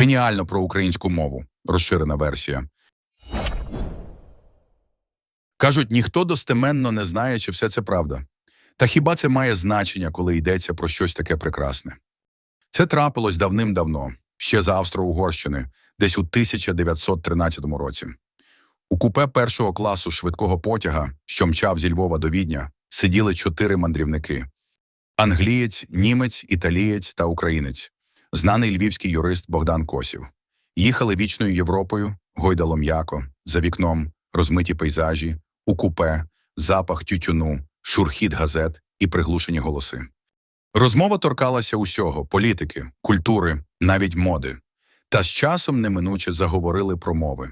Геніально про українську мову. Розширена версія. Кажуть, ніхто достеменно не знає, чи все це правда. Та хіба це має значення, коли йдеться про щось таке прекрасне? Це трапилось давним-давно, ще за Австро-Угорщини, десь у 1913 році. У купе першого класу швидкого потяга, що мчав зі Львова до Відня, сиділи чотири мандрівники: англієць, німець, італієць та українець, знаний львівський юрист Богдан Косів. Їхали вічною Європою, гойдало м'яко, за вікном, розмиті пейзажі, у купе, запах тютюну, шурхіт газет і приглушені голоси. Розмова торкалася усього політики, культури, навіть моди. Та з часом неминуче заговорили про мови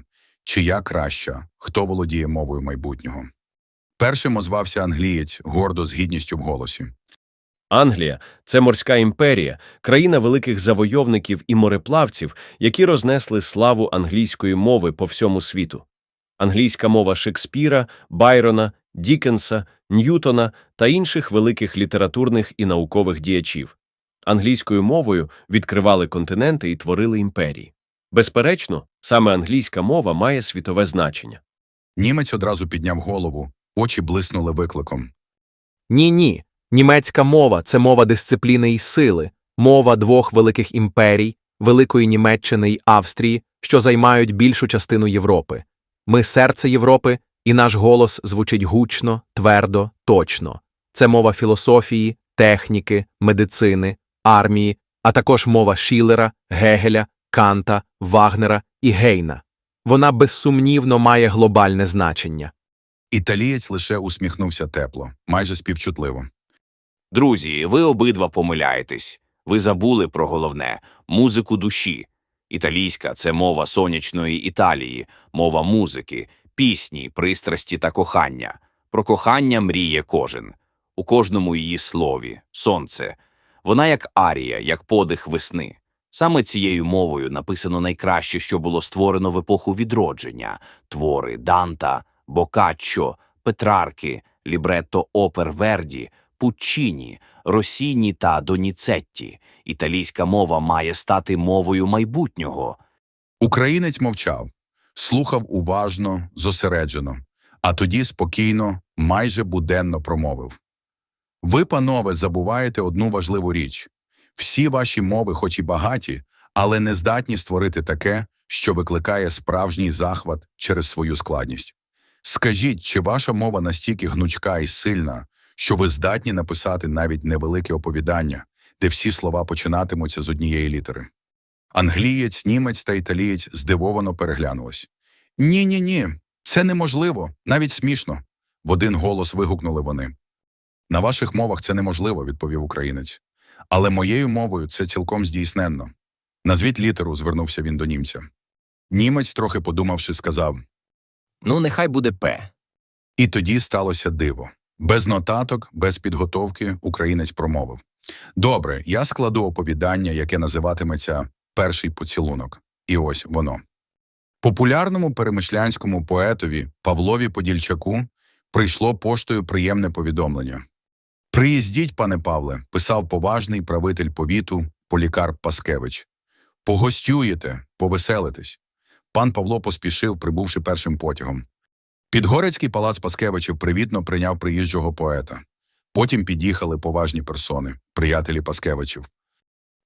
чия краща, хто володіє мовою майбутнього. Першим озвався англієць, гордо з гідністю в голосі. Англія це морська імперія, країна великих завойовників і мореплавців, які рознесли славу англійської мови по всьому світу. Англійська мова Шекспіра, Байрона, Дікенса, Ньютона та інших великих літературних і наукових діячів. Англійською мовою відкривали континенти і творили імперії. Безперечно, саме англійська мова має світове значення. Німець одразу підняв голову, очі блиснули викликом. Ні, ні. Німецька мова це мова дисципліни і сили, мова двох великих імперій, Великої Німеччини й Австрії, що займають більшу частину Європи. Ми серце Європи, і наш голос звучить гучно, твердо, точно. Це мова філософії, техніки, медицини, армії, а також мова Шілера, Гегеля, Канта, Вагнера і Гейна. Вона безсумнівно має глобальне значення. Італієць лише усміхнувся тепло, майже співчутливо. Друзі, ви обидва помиляєтесь. Ви забули про головне музику душі. Італійська це мова сонячної Італії, мова музики, пісні, пристрасті та кохання. Про кохання мріє кожен. У кожному її слові сонце. Вона як арія, як подих весни. Саме цією мовою написано найкраще, що було створено в епоху відродження: твори Данта, Бокаччо, Петрарки, лібретто опер Верді, Пуччіні, Росіні та Доніцетті. Італійська мова має стати мовою майбутнього. Українець мовчав, слухав уважно, зосереджено, а тоді спокійно, майже буденно промовив. Ви, панове, забуваєте одну важливу річ. Всі ваші мови, хоч і багаті, але не здатні створити таке, що викликає справжній захват через свою складність. Скажіть, чи ваша мова настільки гнучка і сильна, що ви здатні написати навіть невелике оповідання, де всі слова починатимуться з однієї літери? Англієць, німець та італієць здивовано переглянулись. Ні, ні, ні, це неможливо, навіть смішно. В один голос вигукнули вони. На ваших мовах це неможливо, відповів українець. Але моєю мовою це цілком здійсненно. Назвіть літеру, звернувся він до німця. Німець, трохи подумавши, сказав. Ну, нехай буде П. І тоді сталося диво. Без нотаток, без підготовки українець промовив. Добре, я складу оповідання, яке називатиметься Перший поцілунок. І ось воно. Популярному перемишлянському поетові Павлові Подільчаку прийшло поштою приємне повідомлення. Приїздіть, пане Павле, писав поважний правитель повіту Полікарп Паскевич. Погостюєте, повеселитесь. Пан Павло поспішив, прибувши першим потягом. Підгорецький палац Паскевичів привітно прийняв приїжджого поета. Потім під'їхали поважні персони, приятелі Паскевичів.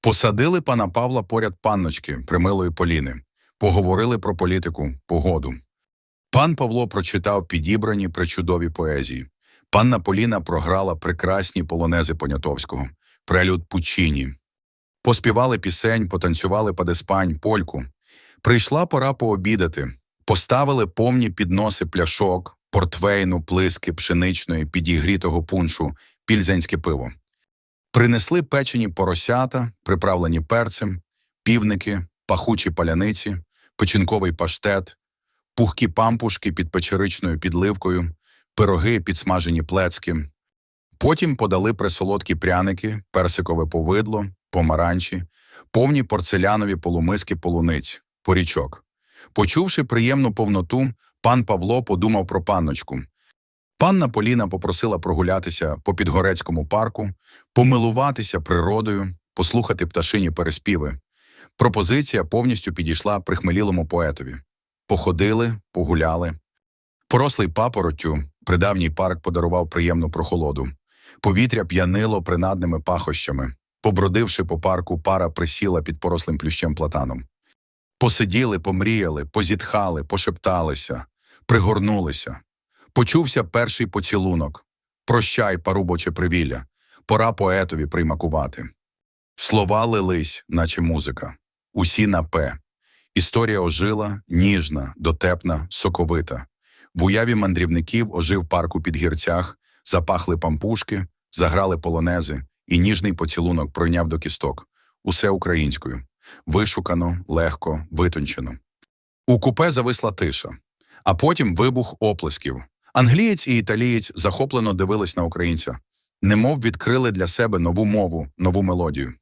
Посадили пана Павла поряд панночки, примилої Поліни, поговорили про політику, погоду. Пан Павло прочитав підібрані причудові поезії. Панна Поліна програла прекрасні полонези Понятовського, прелюд Пучині. Поспівали пісень, потанцювали падеспань, польку. Прийшла пора пообідати. Поставили повні підноси пляшок, портвейну, плиски, пшеничної, підігрітого пуншу, пільзенське пиво. Принесли печені поросята, приправлені перцем, півники, пахучі паляниці, печінковий паштет, пухкі пампушки під печеричною підливкою, пироги, підсмажені плецки. Потім подали присолодкі пряники, персикове повидло, помаранчі, повні порцелянові полумиски полуниць, порічок. Почувши приємну повноту, пан Павло подумав про панночку. Панна Поліна попросила прогулятися по Підгорецькому парку, помилуватися природою, послухати пташині переспіви. Пропозиція повністю підійшла прихмелілому поетові. Походили, погуляли. Порослий папороттю, придавній парк подарував приємну прохолоду. Повітря п'янило принадними пахощами. Побродивши по парку, пара присіла під порослим плющем платаном. Посиділи, помріяли, позітхали, пошепталися, пригорнулися. Почувся перший поцілунок. Прощай, парубоче привілля, пора поетові приймакувати. Слова лились, наче музика. Усі на П. Історія ожила, ніжна, дотепна, соковита. В уяві мандрівників ожив парк у підгірцях, запахли пампушки, заграли полонези, і ніжний поцілунок пройняв до кісток. Усе українською. Вишукано, легко, витончено. У купе зависла тиша, а потім вибух оплесків. Англієць і італієць захоплено дивились на українця, немов відкрили для себе нову мову, нову мелодію.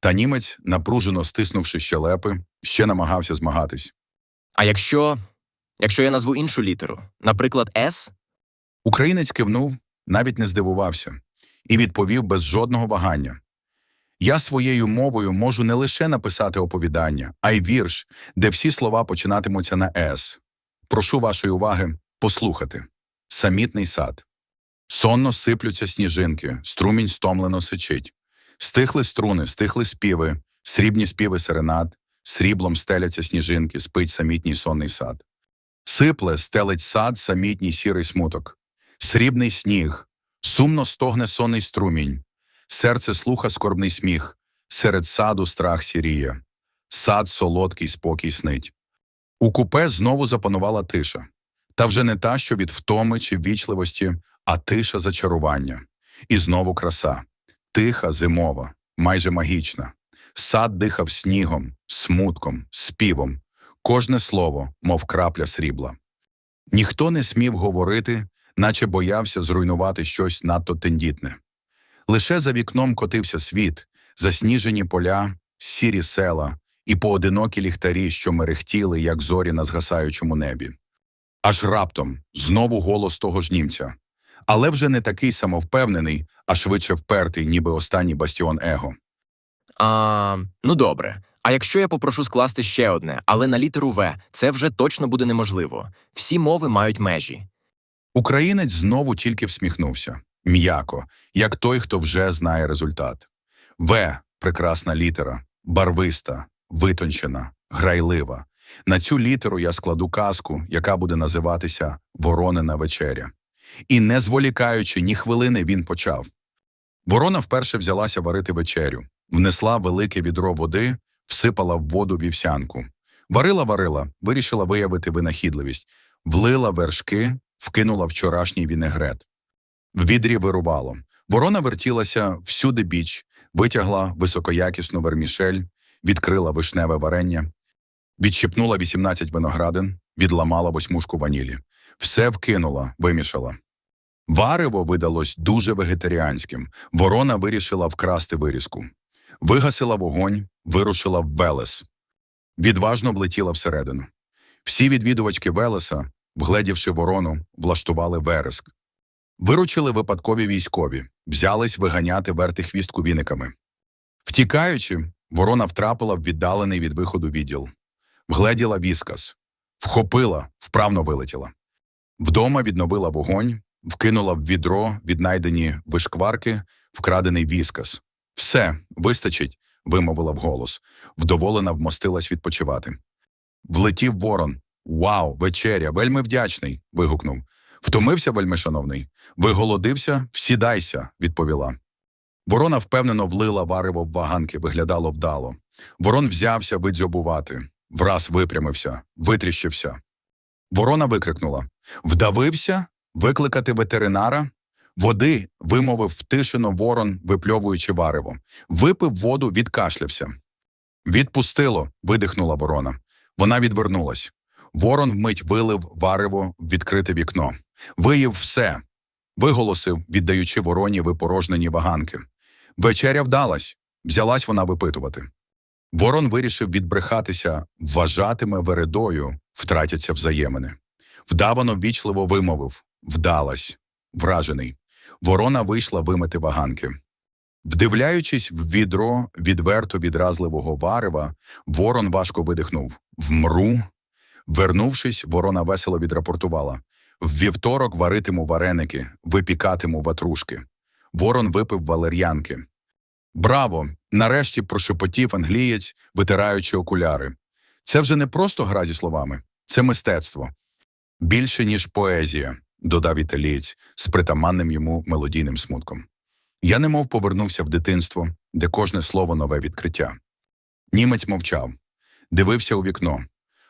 Та німець, напружено стиснувши щелепи, ще намагався змагатись. А якщо. Якщо я назву іншу літеру, наприклад, С, Українець кивнув, навіть не здивувався, і відповів без жодного вагання. Я своєю мовою можу не лише написати оповідання, а й вірш, де всі слова починатимуться на «с». Прошу вашої уваги послухати. Самітний сад. Сонно сиплються сніжинки, струмінь стомлено сичить. Стихли струни, стихли співи, срібні співи серенад, сріблом стеляться сніжинки, спить самітній сонний сад. Сипле стелить сад самітній сірий смуток. Срібний сніг, сумно стогне сонний струмінь, серце слуха скорбний сміх, серед саду страх сіріє, сад солодкий спокій снить. У купе знову запанувала тиша, та вже не та, що від втоми чи ввічливості, а тиша зачарування. І знову краса, тиха, зимова, майже магічна. Сад дихав снігом, смутком, співом, кожне слово, мов крапля срібла. Ніхто не смів говорити, наче боявся зруйнувати щось надто тендітне. Лише за вікном котився світ, засніжені поля, сірі села і поодинокі ліхтарі, що мерехтіли, як зорі на згасаючому небі. Аж раптом знову голос того ж німця, але вже не такий самовпевнений, а швидше впертий, ніби останній бастіон его. а, ну добре. А якщо я попрошу скласти ще одне, але на літеру В, це вже точно буде неможливо. Всі мови мають межі. Українець знову тільки всміхнувся, м'яко, як той, хто вже знає результат. В прекрасна літера, барвиста, витончена, грайлива. На цю літеру я складу казку, яка буде називатися Воронина вечеря. І, не зволікаючи ні хвилини, він почав. Ворона вперше взялася варити вечерю, внесла велике відро води, всипала в воду вівсянку. Варила-варила, вирішила виявити винахідливість, влила вершки, вкинула вчорашній вінегрет. Відрі вирувало. Ворона вертілася всюди біч, витягла високоякісну вермішель, відкрила вишневе варення, відщипнула 18 виноградин, відламала восьмушку ванілі. Все вкинула, вимішала. Варево видалось дуже вегетаріанським. Ворона вирішила вкрасти вирізку. Вигасила вогонь, вирушила в Велес. Відважно влетіла всередину. Всі відвідувачки Велеса, вгледівши ворону, влаштували вереск. Виручили випадкові військові, взялись виганяти вертихвістку віниками. Втікаючи, ворона втрапила в віддалений від виходу відділ. Вгледіла віскас. Вхопила, вправно вилетіла. Вдома відновила вогонь, вкинула в відро віднайдені вишкварки, вкрадений віскас. Все, вистачить, вимовила вголос. Вдоволена вмостилась відпочивати. Влетів ворон. Вау, вечеря, вельми вдячний. вигукнув. Втомився, вельми шановний. Виголодився, всідайся, відповіла. Ворона впевнено влила варево в ваганки, виглядало вдало. Ворон взявся видзьобувати. Враз випрямився, витріщився. Ворона викрикнула Вдавився? Викликати ветеринара? Води, вимовив втишено ворон, випльовуючи варево. Випив воду, відкашлявся. Відпустило, видихнула ворона. Вона відвернулась. Ворон вмить вилив варево в відкрите вікно. Виїв все. Виголосив, віддаючи вороні випорожнені ваганки. Вечеря вдалась. Взялась вона випитувати. Ворон вирішив відбрехатися, вважатиме вередою, втратяться взаємини. Вдавано ввічливо вимовив вдалась, вражений. Ворона вийшла вимити ваганки. Вдивляючись в відро відверто відразливого варева, ворон важко видихнув Вмру. Вернувшись, ворона весело відрапортувала В вівторок варитиму вареники, випікатиму ватрушки. Ворон випив валер'янки. Браво! Нарешті прошепотів англієць, витираючи окуляри. Це вже не просто гра зі словами, це мистецтво. Більше, ніж поезія, додав італієць з притаманним йому мелодійним смутком. Я немов повернувся в дитинство, де кожне слово нове відкриття. Німець мовчав, дивився у вікно.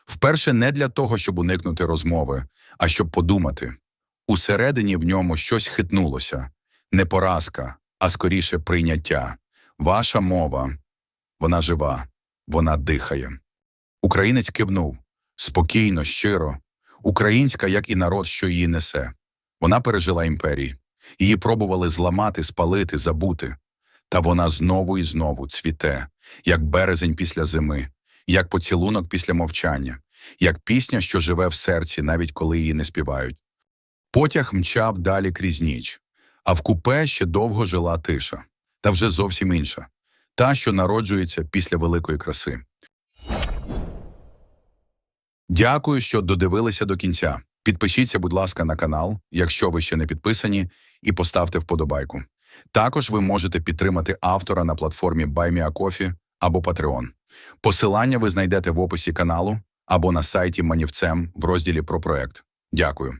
Вперше не для того, щоб уникнути розмови, а щоб подумати. Усередині в ньому щось хитнулося не поразка, а скоріше прийняття. Ваша мова, вона жива, вона дихає. Українець кивнув спокійно, щиро. Українська, як і народ, що її несе. Вона пережила імперії. Її пробували зламати, спалити, забути. Та вона знову і знову цвіте, як березень після зими, як поцілунок після мовчання, як пісня, що живе в серці, навіть коли її не співають. Потяг мчав далі крізь ніч, а в купе ще довго жила тиша, та вже зовсім інша, та, що народжується після великої краси. Дякую, що додивилися до кінця. Підпишіться, будь ласка, на канал, якщо ви ще не підписані, і поставте вподобайку. Також ви можете підтримати автора на платформі BuyMeACoffee або Patreon. Посилання ви знайдете в описі каналу або на сайті Манівцем в розділі про проект. Дякую.